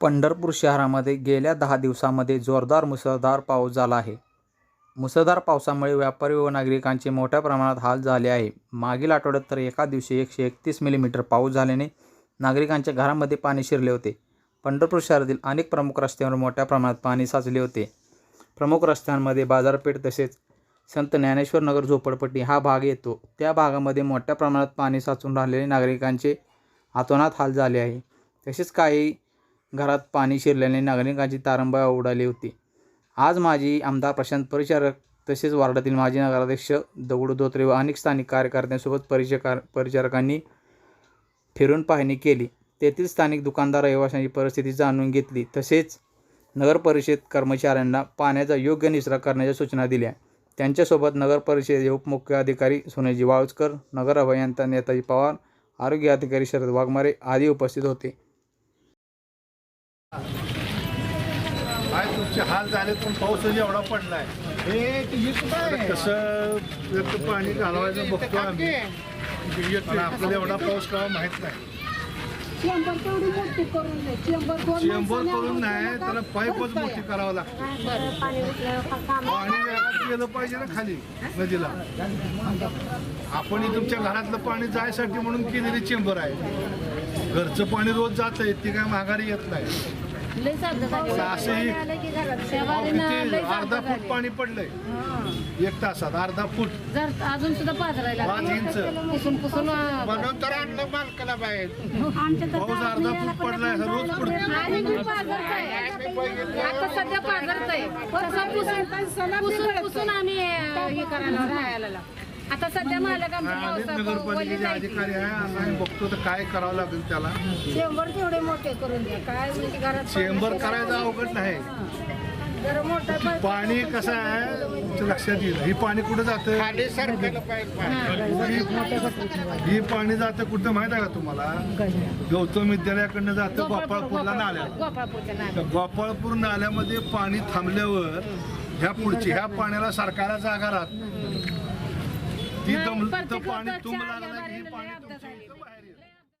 पंढरपूर शहरामध्ये गेल्या दहा दिवसामध्ये जोरदार मुसळधार पाऊस झाला आहे. मुसळधार पावसामुळे व्यापारी व नागरिकांचे मोठ्या प्रमाणात हाल झाले आहे. मागील आठवड्यात तर एका दिवशी एकशे एकतीस मिलीमीटर पाऊस झाल्याने नागरिकांच्या घरामध्ये पाणी शिरले होते. पंढरपूर शहरातील अनेक प्रमुख रस्त्यांवर मोठ्या प्रमाणात पाणी साचले होते. प्रमुख रस्त्यांमध्ये बाजारपेठ तसेच संत ज्ञानेश्वर नगर झोपडपट्टी हा भाग येतो. त्या भागामध्ये मोठ्या प्रमाणात पाणी साचून राहिलेले नागरिकांचे हातोनात हाल झाले आहे. तसेच काही घरात पाणी शिरल्याने नागरिकांची तारंबळ उडाली होती. आज माजी आमदार प्रशांत परिचारक तसेच वार्डातील माजी नगराध्यक्ष दगडू धोत्रे व अनेक स्थानिक कार्यकर्त्यांसोबत परिचकार परिचारकांनी फिरून पाहणी केली. तेथील स्थानिक दुकानदार रहिवाशांची परिस्थिती जाणून घेतली. तसेच नगर परिषद कर्मचाऱ्यांना पाण्याचा योग्य निचरा करण्याच्या सूचना दिल्या. त्यांच्यासोबत नगर परिषदेचे उपमुख्य अधिकारी सोनेजी वाळुजकर नगर अभियंता नेताजी पवार आरोग्य अधिकारी शरद वाघमारे आदी उपस्थित होते. काय तुमचे हाल झाले? पण पाऊसच एवढा पडलाय. हे कसं पाणी घालवायचं बघतो आम्ही. पण आपल्याला एवढा पाऊस का माहीत नाही. चेंबर करून नाही त्याला तर पाईपच. मोठी करावं लागतं. पाणी उठल्यावर का काम पाणी वेगात गेलं पाहिजे ना खाली नदीला. आपण तुमच्या घरातलं पाणी जायसाठी म्हणून केलेली चेंबर आहे. घरचं पाणी रोज जात आहे ती काय माघारी येत नाही. अर्धा फूट. पाणी पडलंय. एक तासात अर्धा फूट. जर अजून सुद्धा पाजरायला पाच इंच. पुसून पुसून म्हणून तर आणलं मालकाला बाहेर. पाऊस अर्धा फूट पडलाय हा रोज पडतो पुसून पुसून पुसून आम्ही अं, हे करायला राहायला लागलो. आता सध्या मालक नगरपालिकेचे अधिकारी आहे. आता आम्ही बघतो तर काय करावं लागेल त्याला. चेंबर तेवढे मोठे करून द्या. काय म्हणजे घरात चेंबर करायचं अवघड नाही. जरा मोठं पाईप- पाणी कसं आहे? तुमच्या लक्षात येईल. ही पाणी कुठं जातं? खाली पाहिजे. ही- ही पाणी जातं कुठं माहीत आहे का तुम्हाला? गौतम विद्यालयाकडनं जातं गोपाळपूरला नाल्या गोपाळपूरच्या नाल्यात. तर गोपाळपूर नाल्यामध्ये पाणी थांबल्यावर ह्या पुढची ह्या पाण्याला सरकारला जागा राहत ती दम पाणी तुंब लागला की पाणी तुमच्या इथं